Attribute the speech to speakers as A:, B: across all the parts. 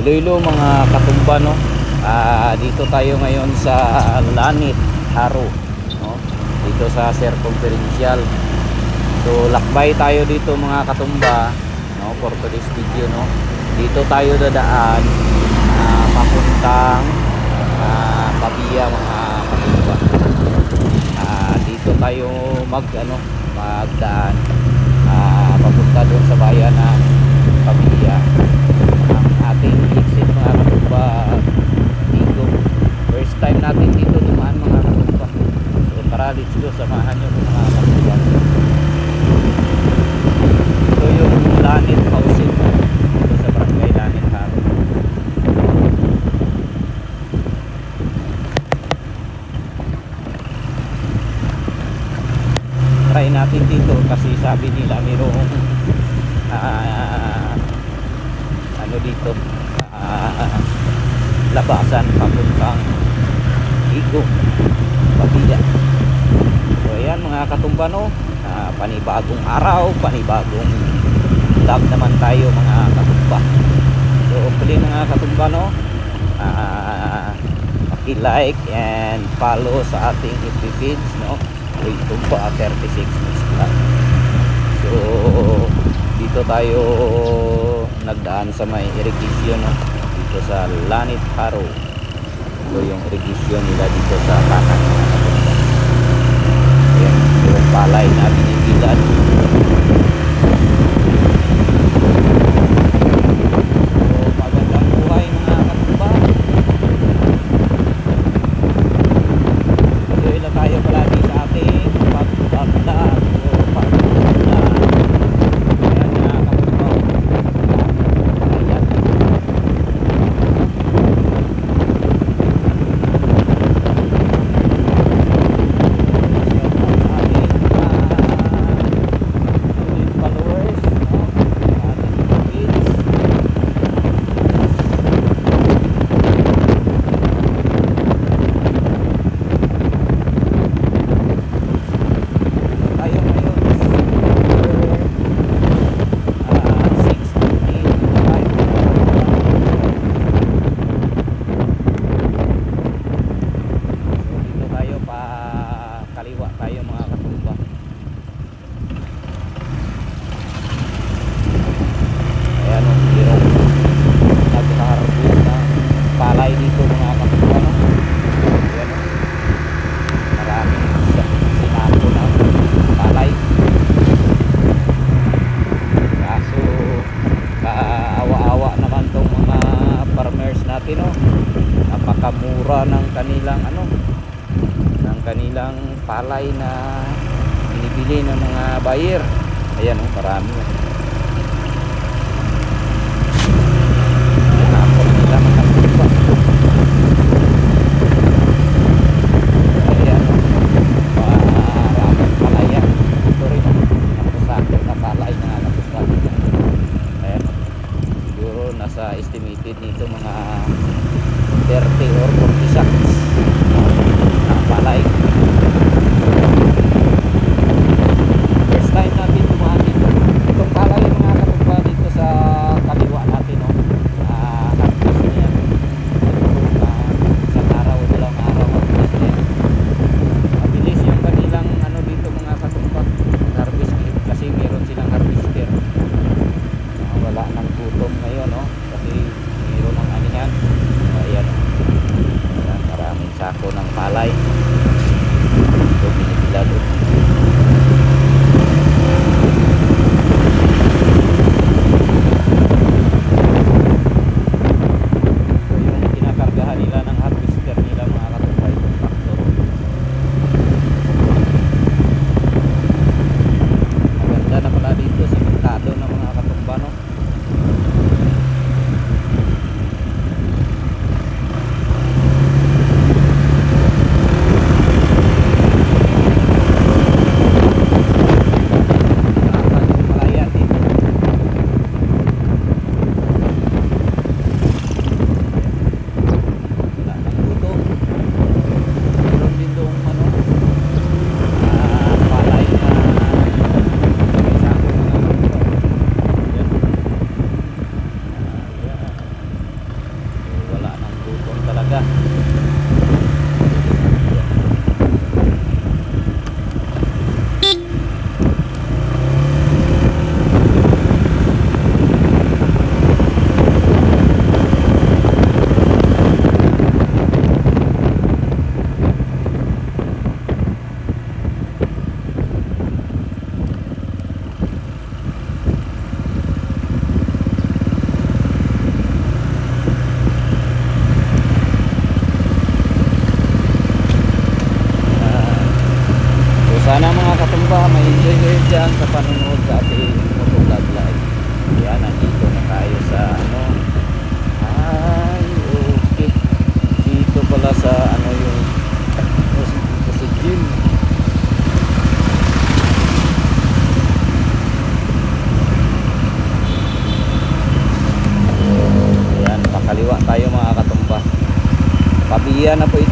A: Iloilo mga katumba no. Ah, dito tayo ngayon sa Lanit, Haro, no. Dito sa circumferential. So lakbay tayo dito mga katumba, no, for today's video no. Dito tayo dadaan ah, papuntang ah, Pabia mga katumba. Ah, dito tayo mag ano, magdaan ah, papunta doon sa bayan ng Pabia ang ating exit mga katumba dito first time natin dito dumaan mga katumba so tara let's go. Samahan nyo mga katumba ito yung Lanit Housing. Dito sa barangay Lanit Haro try natin dito kasi sabi nila mayroong ah, ano dito ah, labasan papuntang Igong Pabila. So ayan mga katumbano ah, panibagong araw panibagong vlog naman tayo mga katumba. So hopefully mga katumbano ah, paki-like and follow sa ating FB no? Uy, tumba 36 Miss Vlog so dito tayo nagdaan sa may irrigation dito sa Lanit Haro ito yung irrigation nila dito sa kanan ayan yung palay na binibilan so magandang buhay mga katumba tuloy lang tayo palagi sa ating pag-vlog o pag-vlog Ayan mga kapubaw. Ayan. Shout out sa ating mga followers, no? Sa ating kids. Tayo ngayon is November, ah, 6:25. So dito tayo pa kaliwa tayo mga katumba. Ayan o, hirong nag-harvest ng palay dito mga katumba. No? Ayan o. Maraming sa- sinako ng palay. Kaso kaawa-awa naman tong mga farmers natin no. Napakamura ng kanilang ano ng kanilang palay na binibili ng mga buyer. Ayan oh, marami. Diana po ito.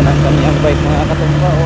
A: nasa kami ang bike mga katumpa oh.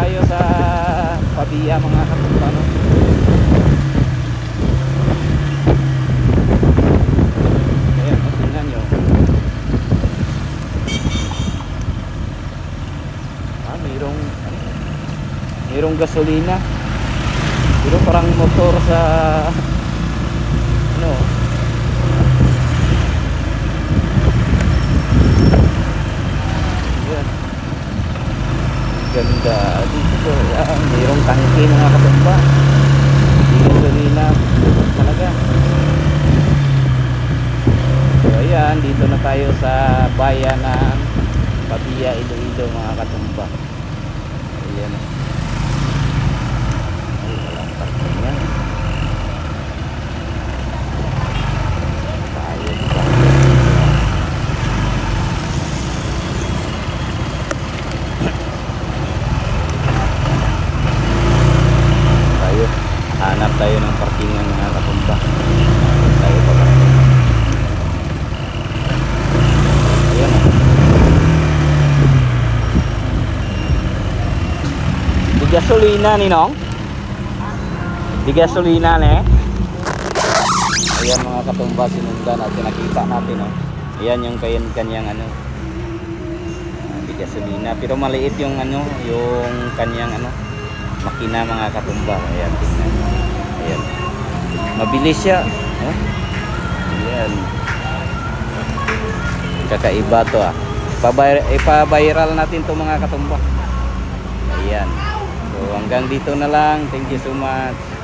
A: tayo sa Pabia mga kapatano ayan tingnan nyo. Ah, mayroong ano? mayroong gasolina. Pero parang motor sa ganda dito po yan mayroong tangke mga katumba gasolina talaga. So ayan dito na tayo sa bayan ng Pabia Iloilo mga katumba. Ayan. tayo ng parkingan na nakapunta tayo pa ba? Oh. Di gasolina ni Nong di gasolina ne? Ayan mga katumba sinunda natin nakita natin no? Oh. ayan yung kayan kanyang ano. Ah, di gasolina. Pero maliit yung ano yung kanyang ano makina mga katumba. Ayan tingnan. Mabilis siya. Oh. Ayan. Kakaiba to ah. Ipa-viral natin to mga katumba. Ayan. So hanggang dito na lang. Thank you so much.